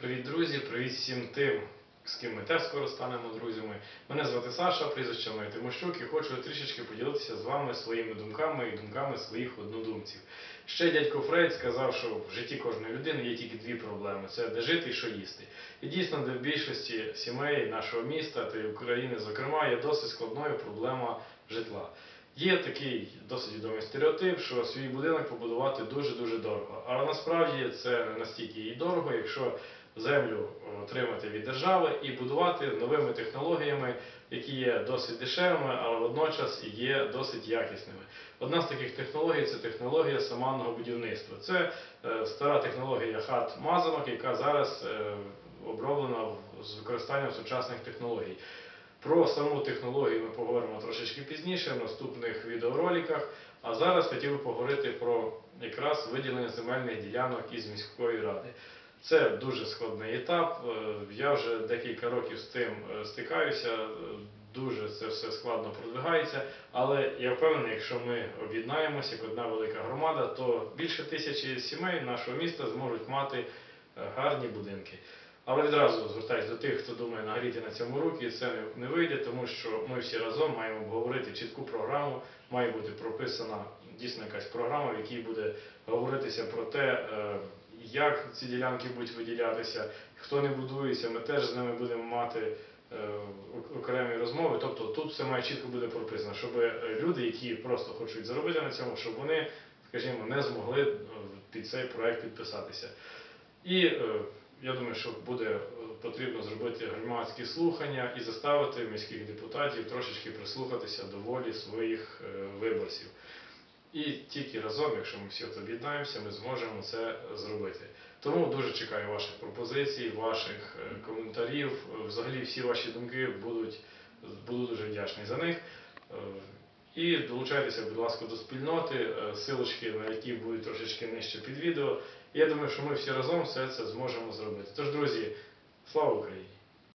Привіт, друзі! Привіт всім тим, з ким ми теж скоро станемо друзями. Мене звати Саша, прізвище моє Тимощук, і хочу трішечки поділитися з вами своїми думками і думками своїх однодумців. Ще дядько Фрейд сказав, що в житті кожної людини є тільки дві проблеми: це де жити і що їсти. І дійсно, для більшості сімей нашого міста та України, зокрема, є досить складною проблема житла. Є такий досить відомий стереотип, що свій будинок побудувати дуже-дуже дорого. Але насправді це не настільки і дорого, якщо землю отримати від держави і будувати новими технологіями, які є досить дешевими, але водночас є досить якісними. Одна з таких технологій це технологія саманного будівництва. Це е, стара технологія хат мазанок, яка зараз е, оброблена з використанням сучасних технологій. Про саму технологію ми поговоримо трошечки пізніше в наступних відеороликах. А зараз хотів би поговорити про якраз виділення земельних ділянок із міської ради. Це дуже складний етап. е, Я вже декілька років з тим е, стикаюся. е, Дуже це все складно продвигається. Але я впевнений, якщо ми об'єднаємося як одна велика громада, то більше тисячі сімей нашого міста зможуть мати гарні будинки. Але відразу звертаюся до тих, хто думає нагріти на цьому руки, це не, вийде, тому що ми всі разом маємо обговорити чітку програму, має бути прописана дійсно якась програма, в якій буде говоритися про те, як ці ділянки будуть виділятися, хто не будується, ми теж з ними будемо мати е, окремі розмови. Тобто тут все має чітко буде прописано, щоб е, люди, які просто хочуть заробити на цьому, щоб вони, скажімо, не змогли е, під цей проект підписатися. І я думаю, що буде потрібно зробити громадські слухання і заставити міських депутатів трошечки прислухатися до волі своїх виборців. І тільки разом, якщо ми всі об'єднаємося, ми зможемо це зробити. Тому дуже чекаю ваших пропозицій, ваших е, коментарів. Е, Взагалі всі ваші думки будуть буду дуже вдячний за них. Е, І долучайтеся, будь ласка, до спільноти, силочки на які будуть трошечки нижче під відео. Я думаю, що ми всі разом все це зможемо зробити. Тож, друзі, слава Україні!